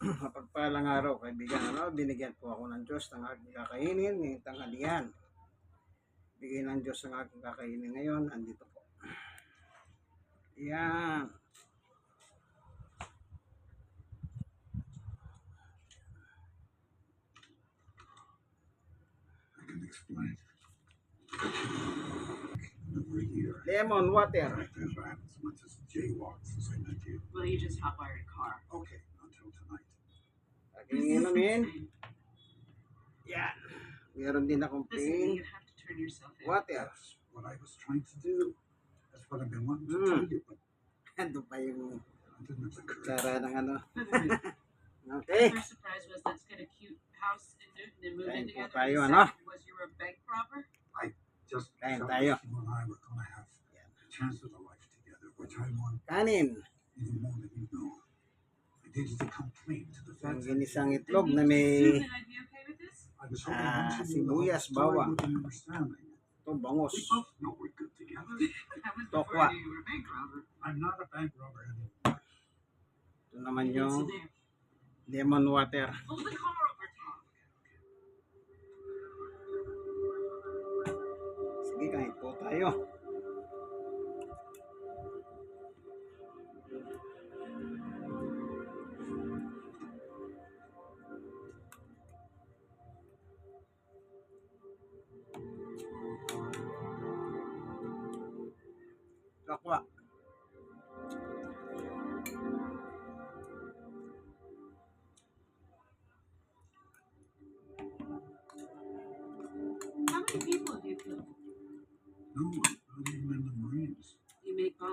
Mapagpalang araw, kaibigan. Ano, binigyan po ako ng Diyos ng aking kakainin ngayong tanghalian. Bigay ng Diyos ng aking kakainin ngayon. Andito po. Yan. I can explain. Over Lemon water. I as much as jaywalks since I met you. Well, you just hotwired a car. Okay, until tonight. Aking inumin. Yan. Meron din akong Listen, plain you have to turn yourself in. water. That's what I was trying to do. That's what I've been wanting to Mm. tell you, but Ando pa yung I tsara ng ano. Okay. My first surprise was let's get a cute house in Newton and move in together. tayo, ano? was you were a bank robber. Just Kain tayo. you and I were going to have a chance at a life together, which I want Kanin. even more yung ginisang itlog na may ah, sibuyas, bawang. Ito, bangos. Tokwa. Ito naman yung lemon water. Sige, kahit po tayo.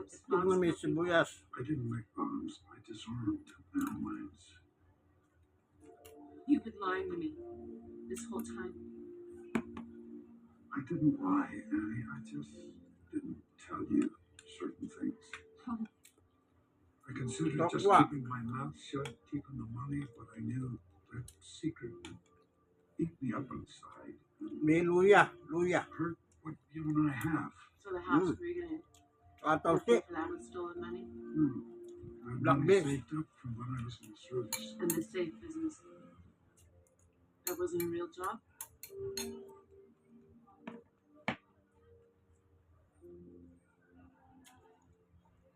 People. sibuyas. I didn't make bombs. I disarmed landmines. You've been lying to me this whole time. I didn't lie, Annie. I just didn't tell you certain things. Oh, I considered Talk just what? keeping my mouth shut, keeping the money, but I knew that secret would eat me up inside and May luya. Luya. hurt what you and I have. so the house Mm. where money Hmm. I Black service. and the safe business. That wasn't a real job.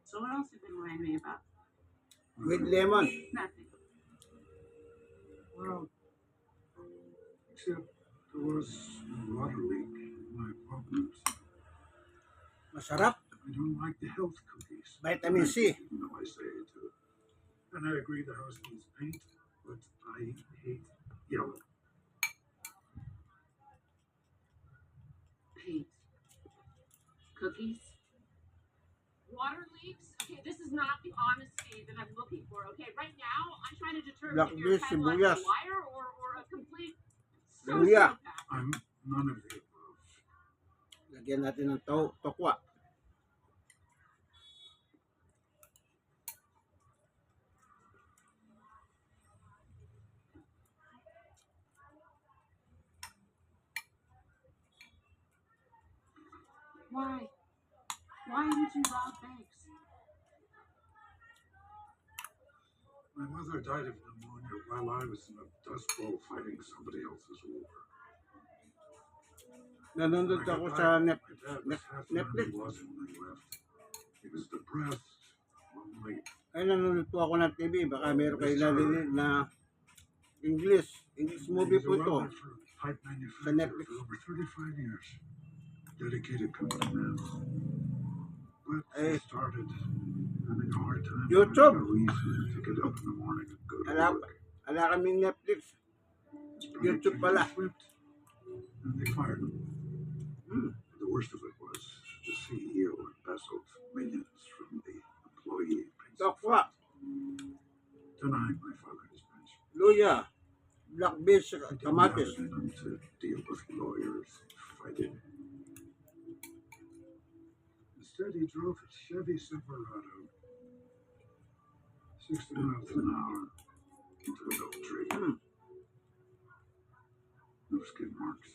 So what else have you been lying me about? With lemon. Nothing. Well, except there was a water leak in my apartment. Masarap. I don't like the health cookies. Vitamin C. Even though I say it too. And I agree the house needs paint, but I hate yellow. Paint. Cookies. water leaks. Okay, this is not the honesty that I'm looking for. Okay, right now I'm trying to determine Black if you're beans, kind of like a liar or, or a complete Luya. sociopath. I'm none of the above. Lagyan natin ng to tokwa. My mother died of pneumonia while I was in a dust bowl fighting somebody else's war. Nanonood When I ako got sa back, net, my dad was half the man Netflix. he was when I left. He was depressed, lonely, Ay, nanonood po ako ng TV. Baka meron kayo narinig na English. English movie po to. Pipe manufacturer Netflix. for over 35 years. Dedicated company man. But Eh. he started having a hard time YouTube. finding a reason to get up in the morning and go to Ala, work. kaming Netflix. Project YouTube pala. flipped, and they fired him. Hmm. The worst of it was the CEO embezzled millions from the employee pension Tokwa. denying my father his pension. Luya. Black beans. I didn't Kamatis. have it in him to deal with lawyers fighting. Instead, he drove a Chevy Silverado 60 miles an hour into an oak tree. Hmm. No skid marks.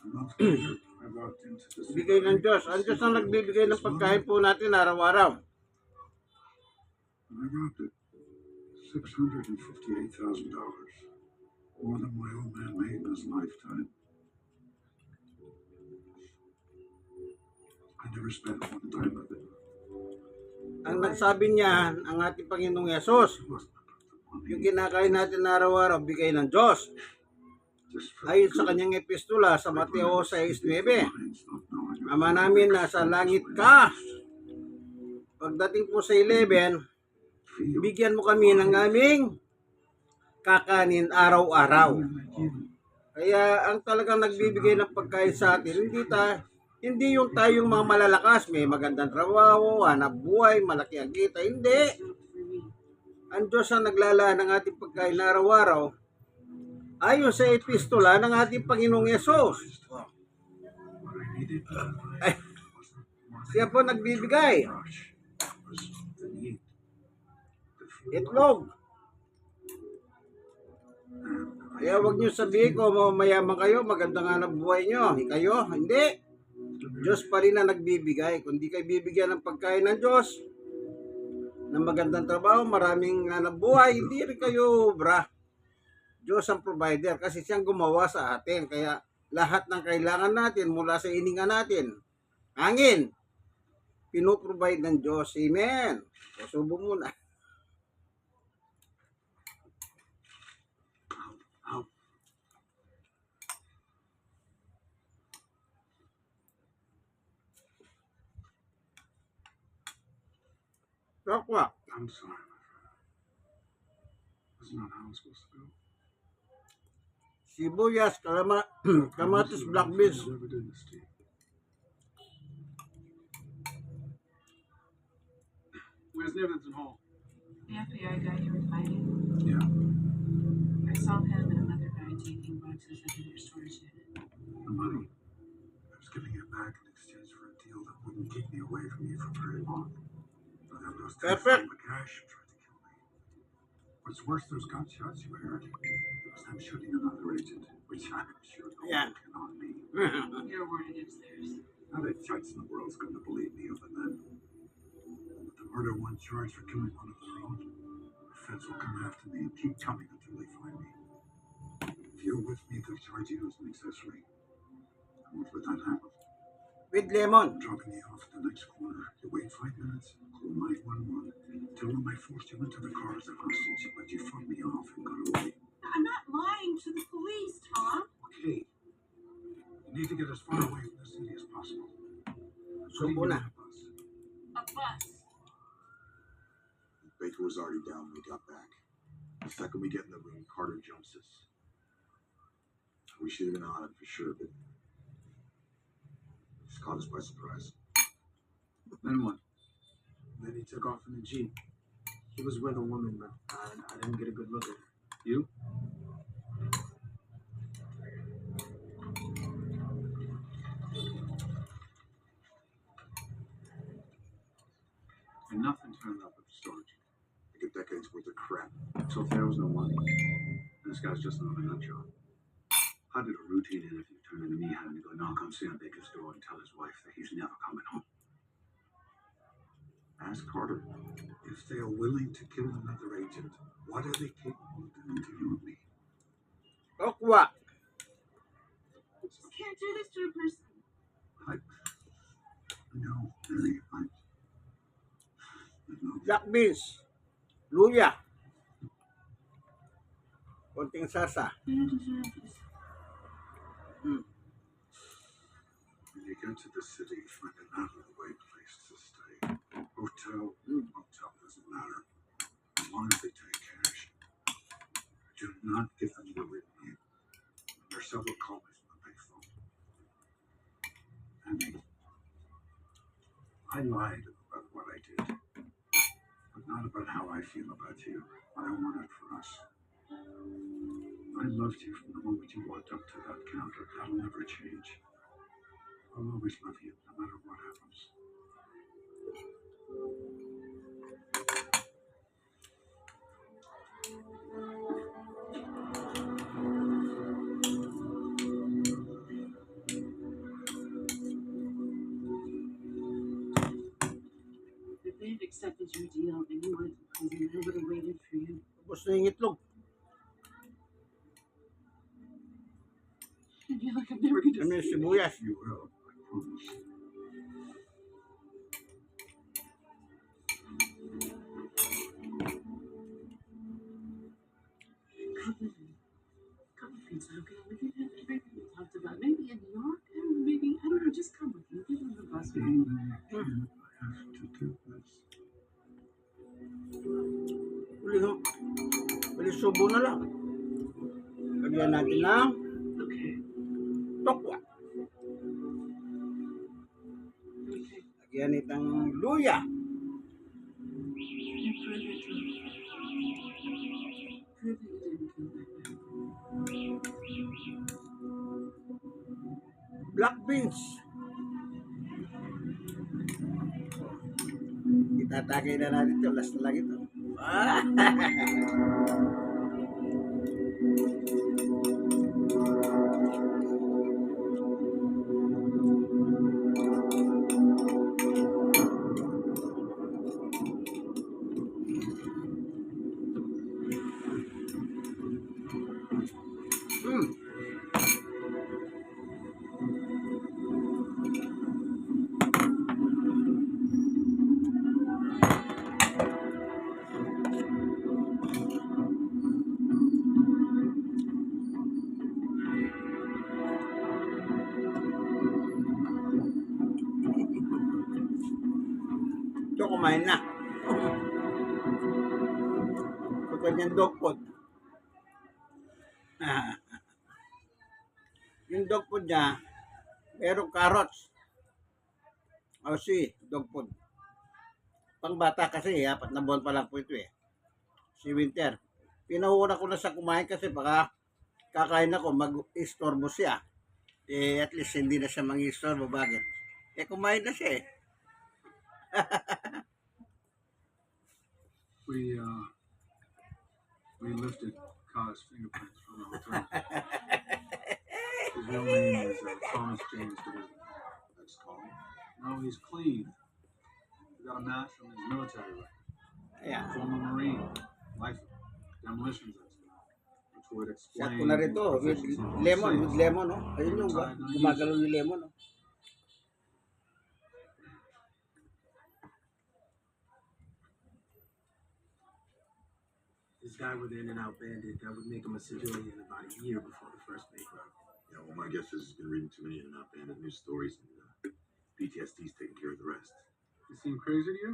A month later, I walked into the Bigay ng Diyos. Ang Diyos ang nagbibigay ng pagkain po natin araw-araw. And I robbed it. Six hundred and fifty-eight thousand dollars. More than my old man made in his lifetime. I never spent one dime of it. Ang nagsabi niyan, ang ating Panginoong Yesus, yung kinakain natin na araw-araw, bigay ng Diyos. Ayon sa kanyang epistula sa Mateo 6.9, Minds not knowing it. Ama namin nasa langit ka. Pagdating po sa 11, Feel. bigyan mo kami ng aming kakanin araw-araw. Kaya ang talagang nagbibigay ng pagkain sa atin, hindi ta hindi yung tayong mga malalakas, may magandang trabaho, hanap buhay, malaki ang kita. Hindi. Ang Diyos ang naglalaan ng ating pagkain na araw-araw ayon sa epistola ng ating Panginoong Yesus. Ay, siya po nagbibigay. Itlog. Kaya wag niyo sabihin mo mayaman kayo, maganda nga ng buhay niyo. Kayo, hindi. Diyos pa rin ang nagbibigay. Kung di kayo bibigyan ng pagkain ng Diyos, ng magandang trabaho, maraming hanap buhay, hindi rin kayo, bra. Diyos ang provider kasi siyang gumawa sa atin. Kaya lahat ng kailangan natin mula sa ininga natin, hangin, pinoprovide ng Diyos. Amen. So, subo muna. Kakwa. I'm sorry. That's not how I'm supposed to go. Sibuyas, kalama, kamatis, black beans. Never did this to you. Where's Nivenson Hall? The FBI guy you were fighting, Yeah. I saw him and another guy taking boxes into their storage unit. The money. I was giving it back in exchange for a deal that wouldn't keep me away from you for very long. But then those guys Perfect. the cash and tried to kill me. What's worse, those gunshots you heard, it was them shooting another agent, which I'm sure no Yeah. one can on me. Your word against theirs. How the judge in the world's going to believe me other than But the murder one charged for killing one of their own. The feds will come after me and keep coming until they find me. If you're with me, they'll charge you as an accessory. I won't let that happen. With lemon. I'm dropping you off at the next corner. You wait five minutes, call 911. Tell them I forced you into the car as a hostage, but you fought me off and got away. I'm not lying to the police, Tom. Okay. You need to get as far away from the city as possible. So, Putting you una. a bus. A bus. Baker was already down when we got back. The second we get in the room, Carter jumps us. We should have been on it for sure, but just caught us by surprise. Then what? Then he took off in the Jeep. He was with a woman, but I, I didn't get a good look at her. You? And nothing turned up at the storage. Like a decade's worth of crap. So if there was no money, this guy's just another nut job. How did a routine interview turn into me having to go knock on Sam Baker's door and tell his wife that he's never coming home? Ask Carter. If they are willing to kill another agent, what are they capable of doing to you and me? Kakwa. I just can't do this to a person. No, Mary, I. I know. Black beans. Luya. Konting sasa. You deserve this. Hmm. When you get to the city, find an out of the way place to stay. Hotel, Mm. motel, doesn't matter. As long as they take cash. Do not give them your written name. There are several callers on the payphone. And I lied about what I did. But not about how I feel about you. I wanted for us. I loved you from the moment you walked up to that counter. That'll never change. I'll always love you, your deal and you went to prison, I would have waited for you. Na yung itlog. I feel like I'm never gonna Ano yung sibuyas? You will, kill that man. Black beans. Itatagay na natin ito. Last na lang ito. kumain na. Ito kanyang dog food. Ah. Yung dog food niya, merong carrots. O si, dog food. Pang bata kasi, apat na buwan pa lang po ito eh. Si Winter. Pinahuna ko na sa kumain kasi baka kakain ako, mag-istorbo siya. Eh, at least hindi na siya mang-istorbo. Bakit? Eh, kumain na siya eh. We uh, we lifted Kai's fingerprints from the hotel. His real name is uh, Thomas James DeWitt. That's calm. No, he's clean. He got a match from his military record. Yeah. Former Marine, life demolitions expert, which would explain. ko na rito, with lemon, the with lemon, no? Ayun yung ba? Gumagalaw yung lemon, no? This guy with the in and out bandit, that would make him a civilian about a year before the first big round. Yeah, well, my guess is he's been reading too many in and out bandit news stories, and uh, PTSD's taking care of the rest. He seem crazy to you?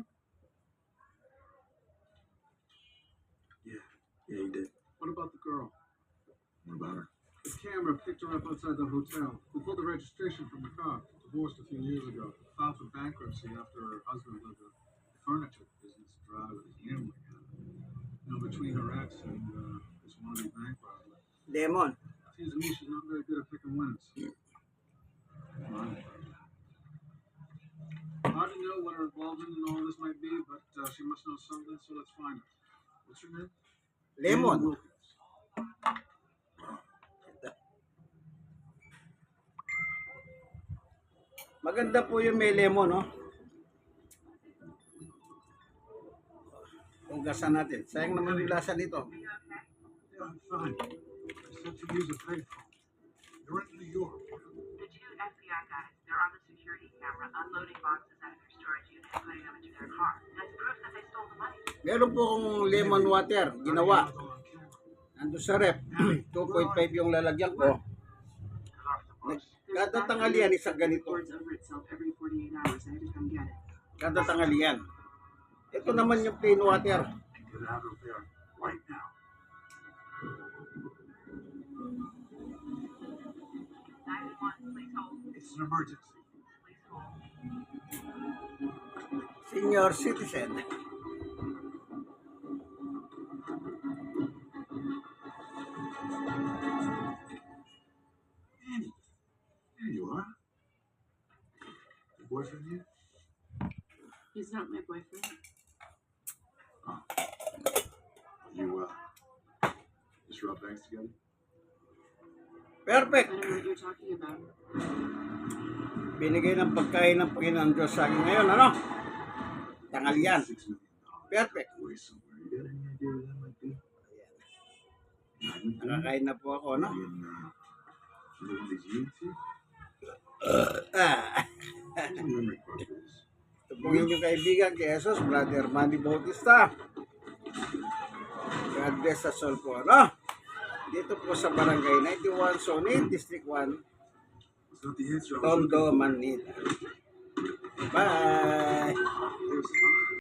Yeah, yeah, he did. What about the girl? What about her? The camera picked her up outside the hotel. We pulled the registration from the car. Divorced a few years ago. Filed for bankruptcy after her husband left the furniture business to drive with his habit. You know, between her ex and uh, this wannabe bank robber. Lemon. Seems to me she's not very good at picking winners. Right. Hard to know what her involvement in all this might be, but uh, she must know something, so let's find her. What's her name? Lemon. Wilkins. Maganda po yung may lemon, no? Hugasan natin. Sayang naman yung lasa nito. Yeah, I'm fine. I sent to use a payphone. You're in New York. The two FBI guys, they're on the security camera unloading boxes out of your storage unit and putting them into their car. That's proof that they stole the money. Meron po akong lemon water. Ginawa. Nandun sa rep. 2.5 yung lalagyan ko. Kada tanghalian, isang ganito. Boards over itself every 48 hours. I had to come get it. Kada tanghalian. Ito naman yung plain water. Get out of there right now. 911, please hold. It's an emergency. Senior citizen. Annie, there you are. Your boyfriend here? He's not my boyfriend. legs together. Perfect. Binigay ng pagkain ng Panginoon Diyos sa akin ngayon, ano? Tangal yan. Perfect. Nakakain na po ako, no? Ah. Ito pong inyong kaibigan kay Jesus, Brother Manny Bautista. God bless us all po, no? dito po sa barangay 91 Sonid, District 1, Tondo, Manila. Bye!